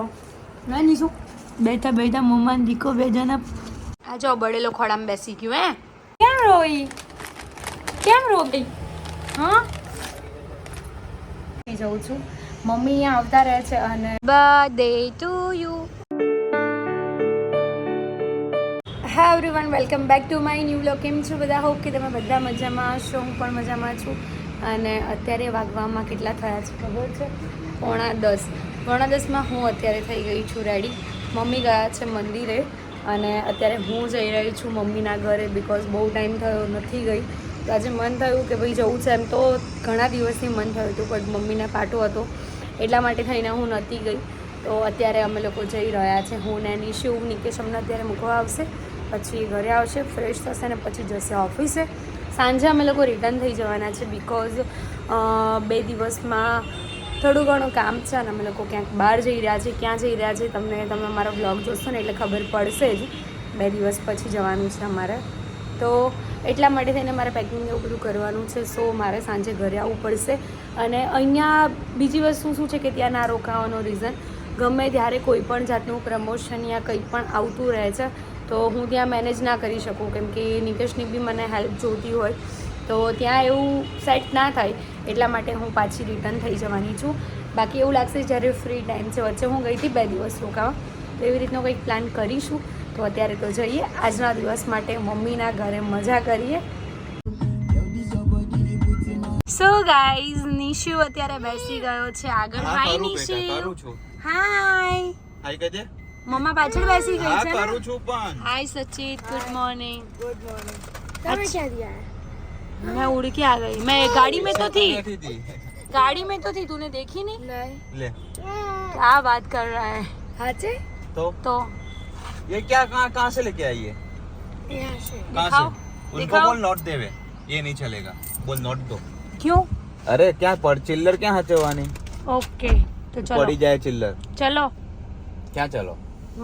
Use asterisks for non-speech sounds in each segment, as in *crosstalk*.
મજા શું? બેઠા બેઠા મમ્મા દીકો બે જણા. આ જો બળેલો ખોડામાં બેસી ગયું હે? કેમ રોઈ? કેમ રોઈ? હા? જઉં છું. મમ્મી અહીંયા આવતા રહે છે અને બર્થડે ટુ યુ હા everyone welcome back to my new blog કેમ છો બધા? હોપ કે તમે બધા મજામાં હશો. હું પણ મજામાં છું. અને અત્યારે વાગવામાં કેટલા થયા છે ખબર છે? પોણા દસ. પોણા દસમાં હું અત્યારે થઈ ગઈ છું રેડી મમ્મી ગયા છે મંદિરે અને અત્યારે હું જઈ રહી છું મમ્મીના ઘરે બિકોઝ બહુ ટાઈમ થયો નથી ગઈ. તો આજે મન થયું કે ભાઈ જવું છે એમ તો ઘણા દિવસથી મન થયું હતું પણ મમ્મીને પાટો હતો. એટલા માટે થઈને હું નહોતી ગઈ. તો અત્યારે અમે લોકો જઈ રહ્યા છે. હું ને નિશુ, નિકેશ અમને અત્યારે મૂકવા આવશે. પછી ઘરે આવશે ફ્રેશ થશે ને પછી જશે ઓફિસે સાંજે અમે લોકો રિટર્ન થઈ જવાના છે બિકોઝ બે દિવસમાં થોડું ઘણું કામ છે અને અમે લોકો ક્યાંક બહાર જઈ રહ્યા છે ક્યાં જઈ રહ્યા છે તમને તમે મારો બ્લોગ જોશો ને એટલે ખબર પડશે જ. બે દિવસ પછી જવાનું છે અમારે. તો એટલા માટે થઈને મારે પેકિંગ એવું બધું કરવાનું છે, સો મારે સાંજે ઘરે આવવું પડશે. અને અહીંયા બીજી વસ્તુ શું છે કે ત્યાં ના રોકાવાનો રીઝન ગમે ત્યારે કોઈ પણ જાતનું પ્રમોશન યા કંઈ પણ આવતું રહે છે, તો હું ત્યાં મેનેજ ના કરી શકું. કેમ કે નિકેશની બી મને હેલ્પ જોઈતી હોય, તો ત્યાં એવું સેટ ના થાય. એટલા માટે હું પાછી રિટર્ન થઈ જવાની છું. બાકી એવું લાગશે જ્યારે ફ્રી ટાઈમ છે. વચ્ચે હું ગઈ હતી બે દિવસ રોકાવા. તો એવી રીતનો કંઈક પ્લાન કરીશું. તો અત્યારે તો જઈએ. આજના દિવસ માટે મમ્મીના ઘરે મજા કરીએ. સો ગાઈઝ નિશુ અત્યારે બેસી ગયો છે. આગળ હાય નિશુ. હાય હાય કહી મમ્મા પાછળ બેસી ગઈ છે hi Sachit. Good morning good morning તમે ક્યાં ગયા मैं उड़ के आ गई मैं गाड़ी में तो थी બેઠી હતી. गाड़ी में तो थी तूने देखी नहीं नहीं લે क्या बात कर रहा है हाथ से तो तो ये क्या कहाँ कहाँ से लेके आई है यहाँ से कहाँ दिखाओ, से उनको दिखाओ। बोल नोट देवे ये नहीं चलेगा बोल नोट दो क्यों अरे क्या पर चिल्लर क्या हचवानी ओके तो चलो પડી જાય ચિલ્લર चलो ક્યાં ચલો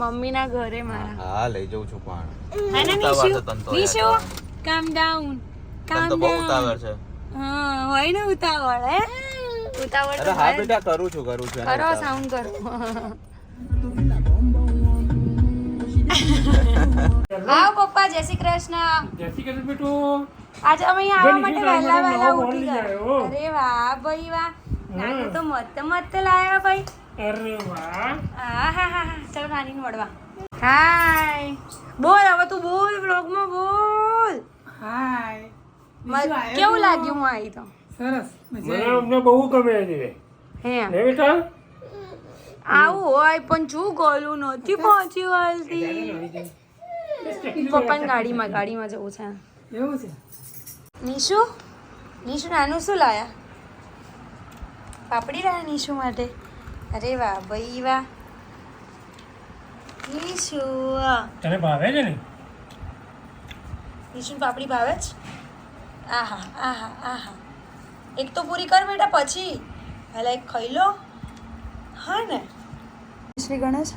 મમ્મી ના ઘરે મારા હા લઈ જઉં છું પણ હે ને ઉતાવળ નિશુ છે તને તો નિશુ યાર. કામ ડાઉન તને કામ તો બહુ ઉતાવળ છે. હા હોય ને ઉતાવળ હે? ઉતાવળ અરે તો હા બેટા કરું છું કરું છું કરો સાઉન્ડ કરો. *laughs* આવ પપ્પા જય શ્રી કૃષ્ણ. જય શ્રી કૃષ્ણ બેટો. આજે અમે અહીંયા આવવા માટે વહેલા વહેલા ઉઠી ગયા. અરે વાહ ભાઈ વાહ. નાની તો મત મત લાયા ભાઈ. અરે વાહ. હા હા હા હા. નાની મળવા. હાય બોલ હવે તું બોલ વ્લોગમાં બોલ. હાય કેવું લાગ્યું હું આવી તો? સરસ મને અમને બહુ ગમે છે હે. હે બેટા આવું હોય પણ છું ગોલું નથી પહોંચ્યું વળતી. પપ્પાની ગાડીમાં ગાડીમાં જવું છે. એવું છે? નિશુ? નિશુ નાનું શું લાયા? પાપડી લાયા નિશુ માટે? અરે વાહ ભાઈ વાહ. નિશુ તને ભાવે છે ને? નિશુ પાપડી ભાવે જ? આહા આહા આહા. એક તો પૂરી કર બેટા પછી. પહેલાં એક ખાઈ લો. હા ને? શ્રી ગણેશ?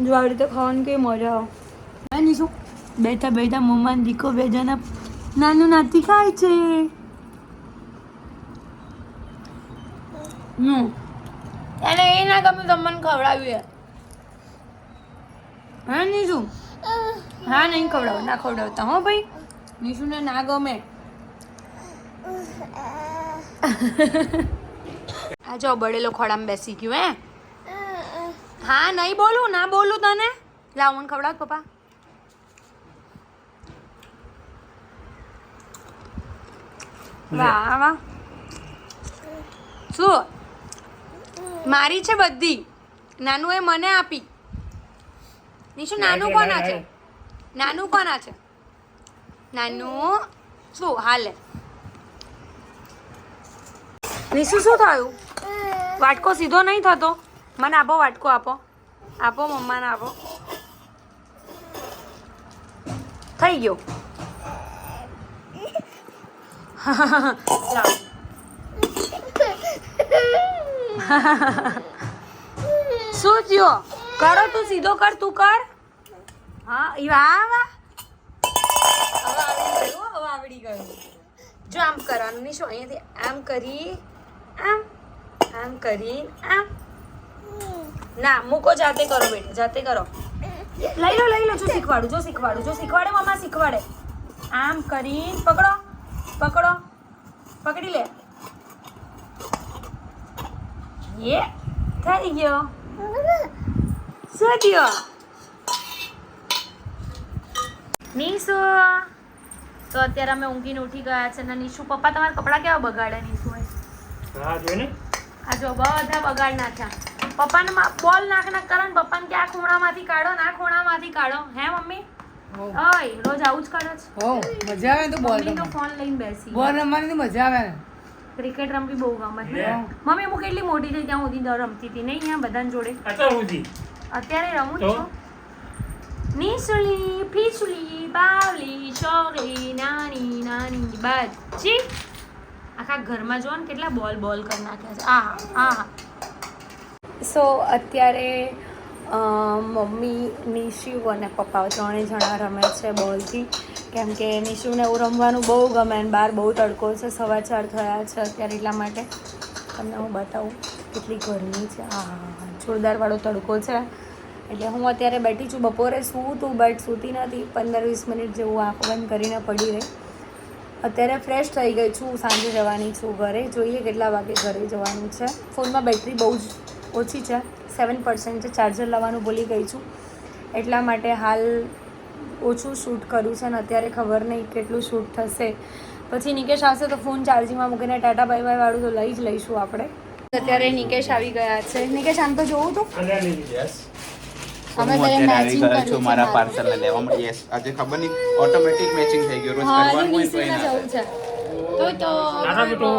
જો આવી રીતે ખાવાની કઈ મજા આવે. હે નિશુ બેઠા બેઠા મમ્માને દીકો બે જણા નાનું નાતી ખાય છે. હમ. એને એ ના ગમે તમને ખવડાવીએ. ખવડાવ્યું હા નિશુ હા નહીં ખવડાવ ના ખવડાવતા હો ભાઈ. નિશુને ના ગમે. આ જો બળેલો ખોડામાં બેસી ગયું હે? હા નહીં બોલું ના બોલું તને? લાવ મને ખવડાવ પપ્પા. વાહ વાહ શું? મારી છે બધી. નાનું એ મને આપી. નિશુ નાનું કોના છે? નાનું કોના છે? નાનું. શું? હાલે. નિશુ, શું થયું? વાટકો સીધો નહીં થતો? મને આપો વાટકો, આપો. આપો, મમ્માને આપો. થઈ ગયો. *laughs* શું થયો? કરો તું, સીધો કર, તું કર. હા વાહ વાહ. હવે આવડી ગયું જો આમ કરવાનું નહીં શું, અહીંયાથી આમ કરી, આમ આમ કરી, આમ. ના, મૂકો, જાતે કરો બેટા, જાતે કરો. લઈ લો લઈ લો, જો શીખવાડું જો શીખવાડું, જો શીખવાડે મમ્મા શીખવાડે. આમ કરી પકડો પકડો, પકડી લે. યે થઈ ગયો. શું થયો? નીસુ તો અત્યારે અમે ઊંઘીને ઉઠી ગયા છે અને નીશુ પપ્પા તમારા કપડાં કેવા બગાડ્યા નીશુ હા જોઈને આ જો બધા બગાડ નાખ્યા. પપ્પાને બોલ નાખ નાખ કરે ને પપ્પાને કે આ ખૂણામાંથી કાઢો ના ખૂણામાંથી કાઢો. હે મમ્મી? ઓય રોજ આવું જ કરે છે? હો મજા આવે તો બોલ તો ફોન લઈને બેસી બોલ રમવાની મજા આવે ક્રિકેટ રમવી બહુ ગમે. છે મમ્મી હું કેટલી મોટી થઈ ત્યાં સુધી રમતી હતી? નહીં અહીંયા બધાને જોડે. અત્યારે રમું છું. નીસુલી ફીસુલી બાવલી ચોકલી નાની નાની, બચ્ચી. આખા ઘરમાં જો ને કેટલા બોલ બોલ કરી નાખ્યા છે. આ આ. સો અત્યારે મમ્મી નિશુ અને પપ્પા ત્રણેય જણા રમે છે બોલથી. કેમ કે નિશુને એવું રમવાનું બહુ ગમે અને બહાર બહુ તડકો છે. સવા ચાર થયા છે અત્યારે એટલા માટે. તમને હું બતાવું કેટલી ગરમી છે. આ જોરદારવાળો તડકો છે. એટલે હું અત્યારે બેઠી છું. બપોરે શું તું બટ સૂતી નથી. પંદર, વીસ મિનિટ જેવું આંખ બંધ કરીને પડી રહી. અત્યારે ફ્રેશ થઈ ગઈ છું. સાંજે જવાની છું ઘરે. જોઈએ કેટલા વાગે ઘરે જવાનું છે. ફોનમાં બેટરી બહુ જ ઓછી છે. સેવન પર્સન્ટ છે. ચાર્જર લાવવાનું ભૂલી ગઈ છું. એટલા માટે હાલ ઓછું શૂટ કર્યું છે અને અત્યારે ખબર નહીં કેટલું શૂટ થશે. પછી નિકેશ આવશે તો ફોન ચાર્જિંગમાં મૂકીને ટાટા બાય બાય વાળું તો લઈ જ લઈશું આપણે. અત્યારે નિકેશ આવી ગયા છે. નિકેશ, આમ તો જોવું તું? હું અત્યારે આવી ગયો છું મારા મારું. પાર્સલ ને લેવા. માટે યસ આજે ખબર નહીં ઓટોમેટિક મેચિંગ થઈ ગયું રોજ કરવાનું હોય તો એના તો તો નાના બેટો.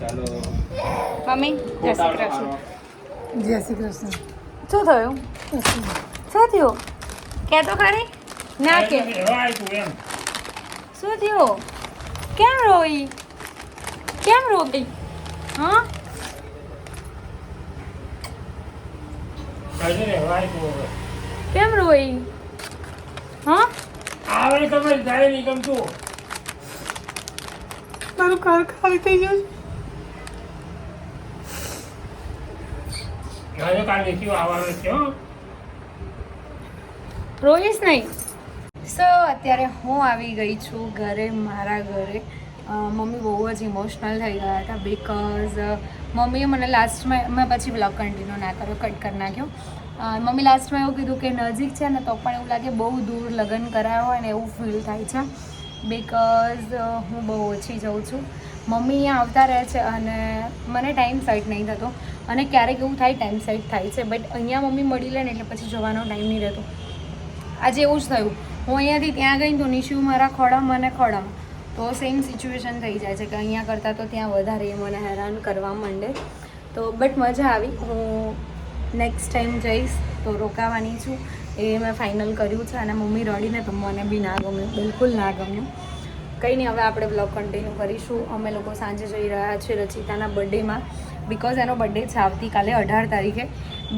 ચાલો. મમ્મી જય શ્રી કૃષ્ણ. જય શ્રી કૃષ્ણ. શું થયું? શું થયું? કે તો ખરી? ના કે. શું થયું? કેમ રોઈ? કેમ રોઈ? હા કાજે એવા આપ્યું હવે કેમ રોઈ? હા? આવે તમે જાય નહીં ગમતું તારું ઘર ખાલી થઈ ગયું આજે કાલ નીકળ્યું આવવાનું છે રોઈશ નહીં. સો અત્યારે હું આવી ગઈ છું ઘરે મારા ઘરે. મમ્મી બહુ જ ઇમોશનલ થઈ ગયા હતા બિકોઝ મમ્મીએ મને લાસ્ટમાં મેં પછી બ્લોગ કન્ટિન્યુ ના કર્યો કટ કરી નાખ્યો. મમ્મી લાસ્ટમાં એવું કીધું કે નજીક છે ને તો પણ એવું લાગે બહુ દૂર લગ્ન કરાયા હોય ને એવું ફીલ થાય છે. બિકોઝ હું બહુ ઓછી જાઉં છું. મમ્મી અહીંયા આવતા રહે છે અને મને ટાઈમ સેટ નહીં થતો અને ક્યારેક એવું થાય ટાઈમ સેટ થાય છે બટ અહીંયા મમ્મી મળી લે ને એટલે પછી જવાનો ટાઈમ નહીં રહેતો. આજે એવું જ થયું. હું અહીંયાથી ત્યાં ગઈ તો નિશુ મારા ખોડામાં અને ખોડામાં તો સેમ સિચ્યુએશન થઈ જાય છે કે અહીંયા કરતાં તો ત્યાં વધારે એ મને હેરાન કરવા માંડે. તો બટ મજા આવી. હું નેક્સ્ટ ટાઈમ જઈશ તો રોકાવાની છું. એ મેં ફાઇનલ કર્યું છે અને મમ્મી રડીને તો મને બી ના ગમ્યું. બિલકુલ ના ગમ્યું. કંઈ નહીં, હવે આપણે બ્લોગ કન્ટિન્યુ કરીશું. અમે લોકો સાંજે જઈ રહ્યા છીએ રચિતાના બર્થડેમાં બિકોઝ એનો બર્થડે છે આવતીકાલે અઢાર તારીખે.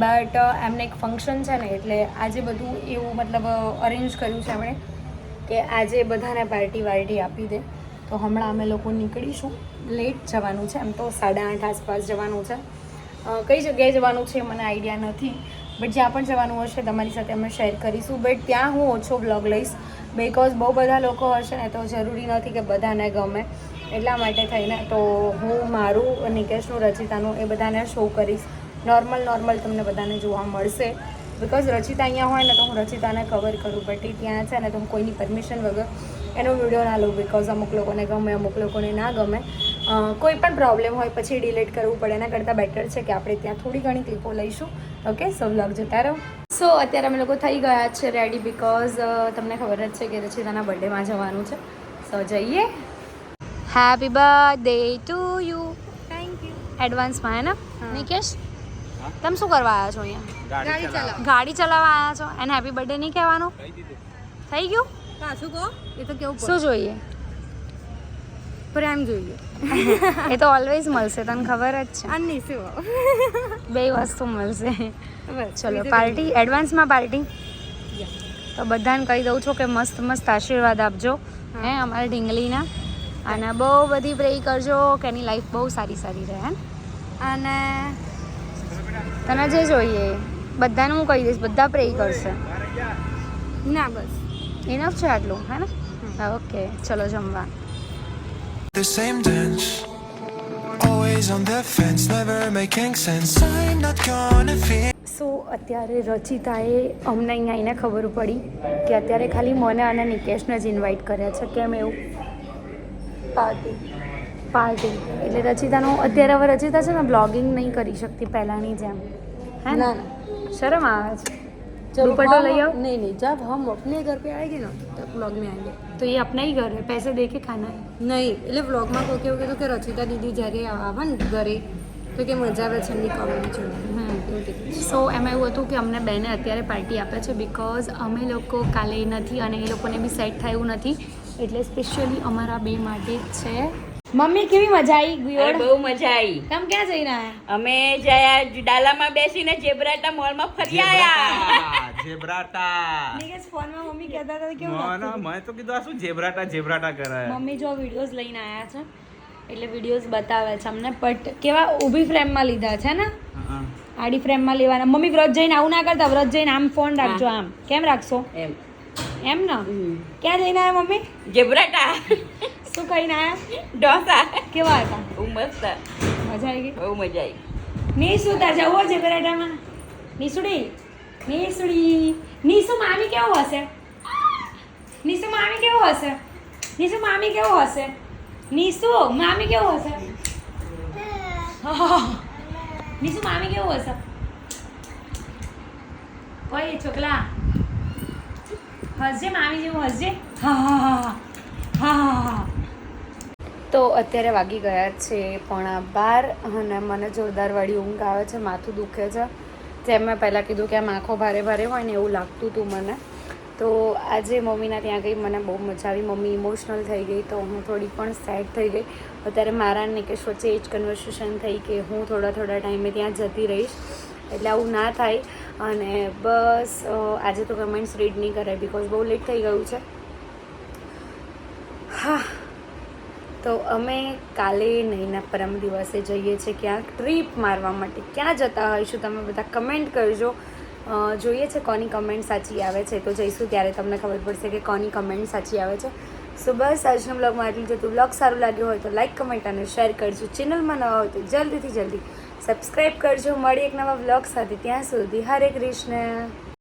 બટ એમને એક ફંક્શન છે ને, એટલે આજે બધું એવું મતલબ અરેન્જ કર્યું છે એમણે. કે આજે બધાને પાર્ટી વાર્ટી આપી દે. તો હમણાં અમે લોકો નીકળીશું. લેટ જવાનું છે. એમ તો સાડા આઠ આસપાસ જવાનું છે. કઈ જગ્યાએ જવાનું છે મને આઈડિયા નથી. બટ જ્યાં પણ જવાનું હશે તમારી સાથે અમે શેર કરીશું. બટ ત્યાં હું ઓછો બ્લોગ લઈશ. બિકોઝ બહુ બધા લોકો હશે ને તો જરૂરી નથી કે બધાને ગમે. એટલા માટે થઈને તો હું, મારું નિકેશનું, રચિતાનું એ બધાને શો કરીશ. નોર્મલ નોર્મલ તમને બધાને જોવા મળશે. બિકોઝ રચિતા અહીંયા હોય ને તો હું રચિતાને કવર કરું. બટ એ ત્યાં છે ને તો હું કોઈની પરમિશન વગર એનો વીડિયો ના લઉં. બિકોઝ અમુક લોકોને ગમે અમુક લોકોને ના ગમે. કોઈ પણ પ્રોબ્લેમ હોય પછી ડિલીટ કરવું પડે. એના કરતાં બેટર છે કે આપણે ત્યાં થોડી ઘણી ક્લિપો લઈશું. ઓકે સો વ્લોગ જતા રહો. સો અત્યારે અમે લોકો થઈ ગયા છે રેડી બિકોઝ તમને ખબર જ છે કે રચિતાના બર્થડેમાં જવાનું છે. સો જઈએ. Happy birthday to you thank you એડવાન્સમાં હે ને? નિકેશ તમે શું કરવા આવ્યા છો અહીંયા? ગાડી ચલાવ. ગાડી ચલાવવા આવ્યા છો? એને હેપી બર્થડે નહીં કહેવાનું? થઈ ગયું? પાછું કહો? એ તો કેવું શું જોઈએ? પ્રેમ જોઈએ. *laughs* એ તો ઓલવેઝ મળશે તને ખબર જ છે. અને શું? બે વસ્તુ મળશે. ચલો પાર્ટી? એડવાન્સમાં પાર્ટી? તો બધાને કહી દઉં છું કે મસ્ત મસ્ત આશીર્વાદ આપજો. હે. અમારા ઢીંગલીના. અને બહુ બધી પ્રે કરજો કે એની લાઈફ બહુ સારી સારી રહે અને તને જે જોઈએ? બધાને હું કહી દઈશ બધા પ્રે કરશે. ના બસ. ઇનફ છે આટલું હે ને? ઓકે ચલો જમવા. The same dance. Always on the fence, never making sense. I'm not gonna feel. સો અત્યારે રચિતાએ અમને અહીંયા આવીને ખબર પડી કે અત્યારે ખાલી મને અને નિકેશને જ ઇન્વાઇટ કર્યા છે. કેમ એવું? પાર્ટી પાર્ટી એટલે રચિતાનો અત્યારે હવે રચિતા છે ને બ્લોગિંગ નહીં કરી શકતી પહેલાંની જેમ. હે ને. ના, શરમ આવે છે जब दुपट्टा हम- ले आओ। नहीं नहीं जब हम अपने घर पे आएंगे ना तब व्लॉग में आएंगे તો એ अपना ही घर है पैसे दे के खाना है નહીં એટલે વ્લોગમાં કોઈ કેવું કીધું કે રચિતા દીદી જ્યારે આવે ને ઘરે તો કે મજા આવે છે એમની કોમેડી જોવાની એવું કીધું સો એમાં એવું હતું કે અમને બેને અત્યારે પાર્ટી આપે છે બિકોઝ અમે લોકો કાલે નથી અને એ લોકોને બી સેટ થયું નથી એટલે સ્પેશિયલી અમારા બે માટે જ છે મમ્મી કેવી મજા આવી અરે બહુ મજા આવી તમે ક્યાં જઈને આવ્યા અમે જયા ડાલામાં બેસીને જેબ્રાટા મોલમાં ફરી આયા. જેબ્રાટા. નિકેશ ફોનમાં મમ્મી કહેતા હતા કે ના ના મેં તો કીધું આ શું જેબ્રાટા જેબ્રાટા કરે? મમ્મી જો વિડિયોઝ લઈને આવ્યા છે એટલે વિડિયોઝ બતાવે છે અમને બટ કેવા ઊભી ફ્રેમમાં લીધા છે ને? આડી ફ્રેમમાં લેવાના. મમ્મી વ્રત જઈને આવું ના કરતા વ્રત જઈને આમ ફોન રાખજો આમ. કેમ રાખશો? એમ. એમ ને? ક્યાં જઈને આવ્યા મમ્મી? જેબ્રાટા. શું કહીને ના ઢોસા કેવા હતા? બહુ મસ્ત. મજા આવી ગઈ? બહુ મજા આવી. નીસુ જવો છે બરાટામાં નિસુડી? નિસુડી. નિશુ મામી કેવો હશે? નિશુ મામી કેવો હશે? નિશુ મામી કેવો હશે? નિશુ મામી કેવો હશે? નિશુ મામી કેવું હશે? ઓય છોકલા. હસજે મામી જેવું હસજે. હા હા હા. હા હા હા. તો અત્યારે વાગી ગયા છે પણ બાર અને મને જોરદારવાળી ઊંઘ આવે છે, માથું દુખે છે. જેમ મેં પહેલાં કીધું કે આમ આંખો ભારે ભારે હોય ને એવું લાગતું હતું મને. તો આજે મમ્મીના ત્યાં ગઈ, મને બહુ મજા આવી. મમ્મી ઇમોશનલ થઈ ગઈ તો હું થોડી પણ સેડ થઈ ગઈ. અત્યારે મારા નિકેશ વચ્ચે એ જ કન્વર્સેશન થઈ કે હું થોડા થોડા ટાઈમે ત્યાં જતી રહીશ. એટલે આવું ના થાય. અને બસ આજે તો કમેન્ટ્સ રીડ નહીં કરાય બિકોઝ બહુ લેટ થઈ ગયું છે. હા. તો અમે કાલે નહીંના પરમ દિવસે જઈએ છીએ ક્યાં ટ્રીપ મારવા માટે. ક્યાં જતા હોઈશું તમે બધા કમેન્ટ કરજો. જોઈએ છે કોની કમેન્ટ સાચી આવે છે. તો જઈશું ત્યારે તમને ખબર પડશે કે કોની કમેન્ટ સાચી આવે છે. સો બસ આજનો બ્લોગમાં આટલું જ. હતું બ્લોગ સારું લાગ્યું હોય તો લાઈક, કમેન્ટ અને શેર કરજો. ચેનલમાં નવા હોય તો જલ્દીથી જલ્દી સબસ્ક્રાઈબ કરજો. મળી એક નવા બ્લોગ સાથે ત્યાં સુધી. હરે કૃષ્ણ.